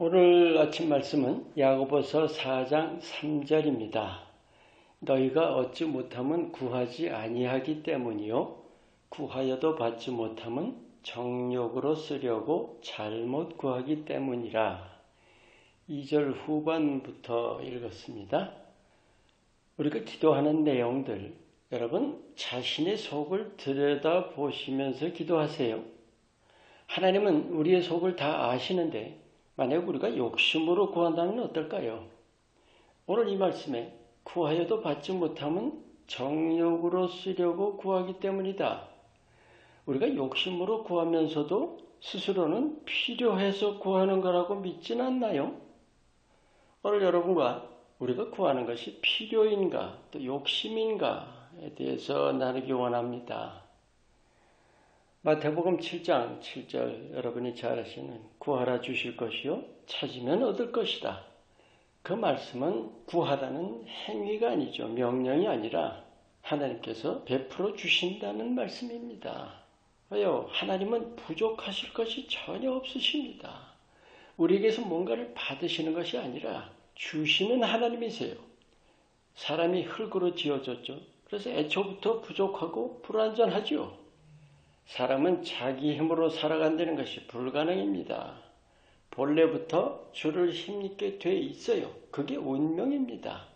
오늘 아침 말씀은 야고보서 4장 3절입니다. 너희가 얻지 못함은 구하지 아니하기 때문이요 구하여도 받지 못함은 정욕으로 쓰려고 잘못 구하기 때문이라. 2절 후반부터 읽었습니다. 우리가 기도하는 내용들 여러분 자신의 속을 들여다 보시면서 기도하세요. 하나님은 우리의 속을 다 아시는데 만약 우리가 욕심으로 구한다면 어떨까요? 오늘 이 말씀에 구하여도 받지 못하면 정욕으로 쓰려고 구하기 때문이다. 우리가 욕심으로 구하면서도 스스로는 필요해서 구하는 거라고 믿진 않나요? 오늘 여러분과 우리가 구하는 것이 필요인가 또 욕심인가에 대해서 나누기 원합니다. 마태복음 7장 7절 여러분이 잘 아시는 구하라 주실 것이요 찾으면 얻을 것이다. 그 말씀은 구하라는 행위가 아니죠. 명령이 아니라 하나님께서 베풀어 주신다는 말씀입니다. 왜요? 하나님은 부족하실 것이 전혀 없으십니다. 우리에게서 뭔가를 받으시는 것이 아니라 주시는 하나님이세요. 사람이 흙으로 지어졌죠. 그래서 애초부터 부족하고 불완전하죠. 사람은 자기 힘으로 살아간다는 것이 불가능입니다. 본래부터 주를 힘있게 돼 있어요. 그게 운명입니다.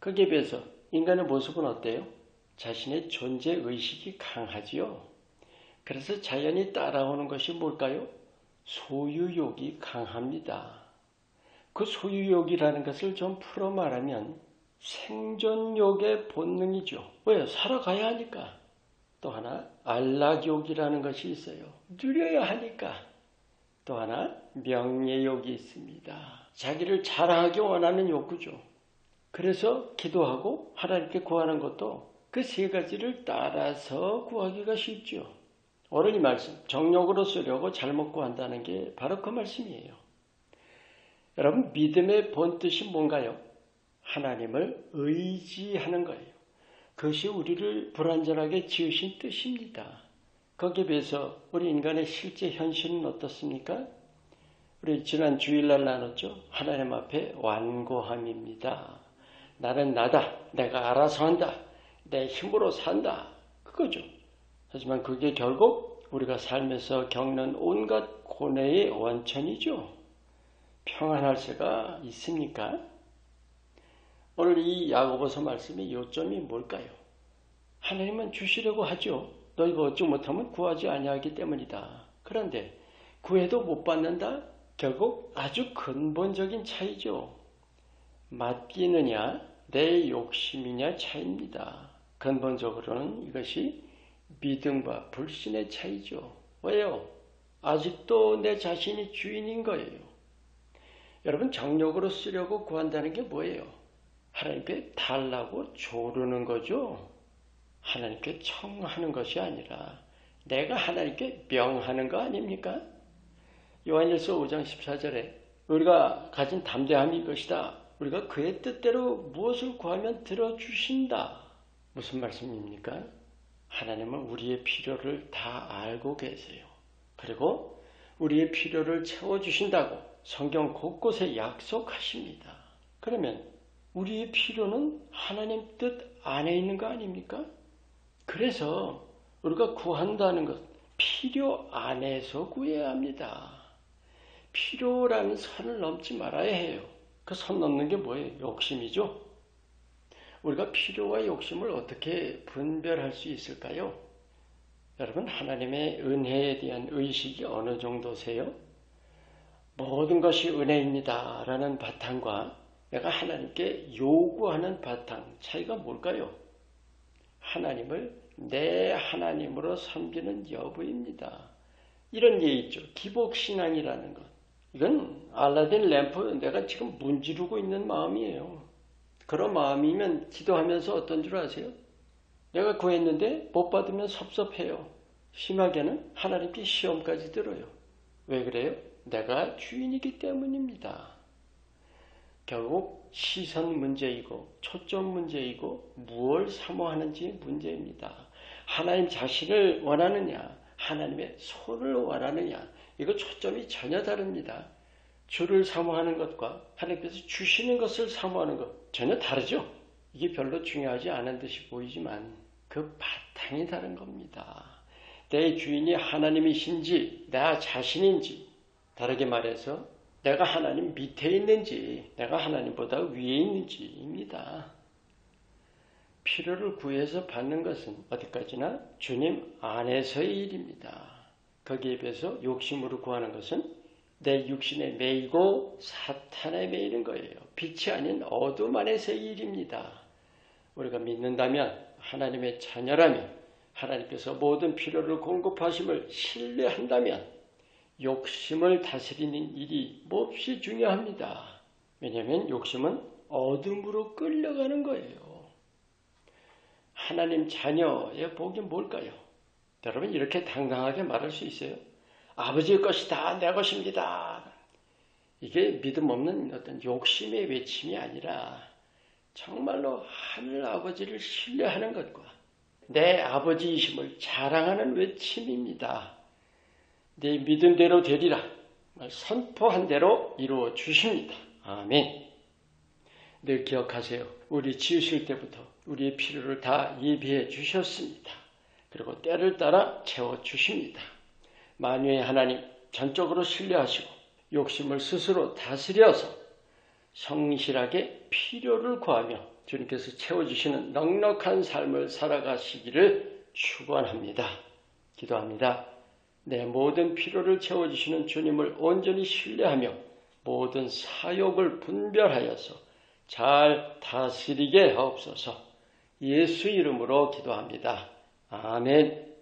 거기에 비해서 인간의 모습은 어때요? 자신의 존재 의식이 강하지요. 그래서 자연이 따라오는 것이 뭘까요? 소유욕이 강합니다. 그 소유욕이라는 것을 좀 풀어 말하면 생존욕의 본능이죠. 왜요? 살아가야 하니까. 또 하나 안락욕이라는 것이 있어요. 누려야 하니까. 또 하나 명예욕이 있습니다. 자기를 자랑하기 원하는 욕구죠. 그래서 기도하고 하나님께 구하는 것도 그 세 가지를 따라서 구하기가 쉽죠. 오늘 이 말씀 정욕으로 쓰려고 잘못 구한다는 게 바로 그 말씀이에요. 여러분 믿음의 본뜻이 뭔가요? 하나님을 의지하는 거예요. 그것이 우리를 불완전하게 지으신 뜻입니다. 거기에 비해서 우리 인간의 실제 현실은 어떻습니까? 우리 지난 주일날 나눴죠. 하나님 앞에 완고함입니다. 나는 나다. 내가 알아서 한다. 내 힘으로 산다. 그거죠. 하지만 그게 결국 우리가 삶에서 겪는 온갖 고뇌의 원천이죠. 평안할 수가 있습니까? 오늘 이 야고보서 말씀의 요점이 뭘까요? 하나님은 주시려고 하죠. 너희가 얻지 못하면 구하지 아니하기 때문이다. 그런데 구해도 못 받는다? 결국 아주 근본적인 차이죠. 맡기느냐 내 욕심이냐 차이입니다. 근본적으로는 이것이 믿음과 불신의 차이죠. 왜요? 아직도 내 자신이 주인인 거예요. 여러분 정력으로 쓰려고 구한다는 게 뭐예요? 하나님께 달라고 조르는 거죠. 하나님께 청하는 것이 아니라 내가 하나님께 명하는 거 아닙니까? 요한일서 5장 14절에 우리가 가진 담대함이 이것이다. 우리가 그의 뜻대로 무엇을 구하면 들어주신다. 무슨 말씀입니까? 하나님은 우리의 필요를 다 알고 계세요. 그리고 우리의 필요를 채워주신다고 성경 곳곳에 약속하십니다. 그러면 우리의 필요는 하나님 뜻 안에 있는 거 아닙니까? 그래서 우리가 구한다는 것, 필요 안에서 구해야 합니다. 필요라는 선을 넘지 말아야 해요. 그 선 넘는 게 뭐예요? 욕심이죠? 우리가 필요와 욕심을 어떻게 분별할 수 있을까요? 여러분, 하나님의 은혜에 대한 의식이 어느 정도세요? 모든 것이 은혜입니다. 라는 바탕과 내가 하나님께 요구하는 바탕 차이가 뭘까요? 하나님을 내 하나님으로 섬기는 여부입니다. 이런 게 있죠. 기복신앙이라는 것. 이건 알라딘 램프 내가 지금 문지르고 있는 마음이에요. 그런 마음이면 기도하면서 어떤 줄 아세요? 내가 구했는데 못 받으면 섭섭해요. 심하게는 하나님께 시험까지 들어요. 왜 그래요? 내가 주인이기 때문입니다. 결국 시선 문제이고 초점 문제이고 무엇을 사모하는지 문제입니다. 하나님 자신을 원하느냐 하나님의 손을 원하느냐 이거 초점이 전혀 다릅니다. 주를 사모하는 것과 하나님께서 주시는 것을 사모하는 것 전혀 다르죠. 이게 별로 중요하지 않은 듯이 보이지만 그 바탕이 다른 겁니다. 내 주인이 하나님이신지 나 자신인지 다르게 말해서 내가 하나님 밑에 있는지 내가 하나님보다 위에 있는지입니다. 필요를 구해서 받는 것은 어디까지나 주님 안에서의 일입니다. 거기에 비해서 욕심으로 구하는 것은 내 육신에 매이고 사탄에 매이는 거예요. 빛이 아닌 어둠 안에서의 일입니다. 우리가 믿는다면 하나님의 자녀라면 하나님께서 모든 필요를 공급하심을 신뢰한다면 욕심을 다스리는 일이 몹시 중요합니다. 왜냐하면 욕심은 어둠으로 끌려가는 거예요. 하나님 자녀의 복이 뭘까요? 여러분 이렇게 당당하게 말할 수 있어요? 아버지의 것이 다 내 것입니다. 이게 믿음 없는 어떤 욕심의 외침이 아니라 정말로 하늘 아버지를 신뢰하는 것과 내 아버지이심을 자랑하는 외침입니다. 내 믿음대로 되리라. 선포한 대로 이루어 주십니다. 아멘. 늘 기억하세요. 우리 지으실 때부터 우리의 필요를 다 예비해 주셨습니다. 그리고 때를 따라 채워 주십니다. 만유의 하나님 전적으로 신뢰하시고 욕심을 스스로 다스려서 성실하게 필요를 구하며 주님께서 채워주시는 넉넉한 삶을 살아가시기를 축원합니다. 기도합니다. 내 모든 필요를 채워주시는 주님을 온전히 신뢰하며 모든 사욕을 분별하여서 잘 다스리게 하옵소서 예수 이름으로 기도합니다. 아멘.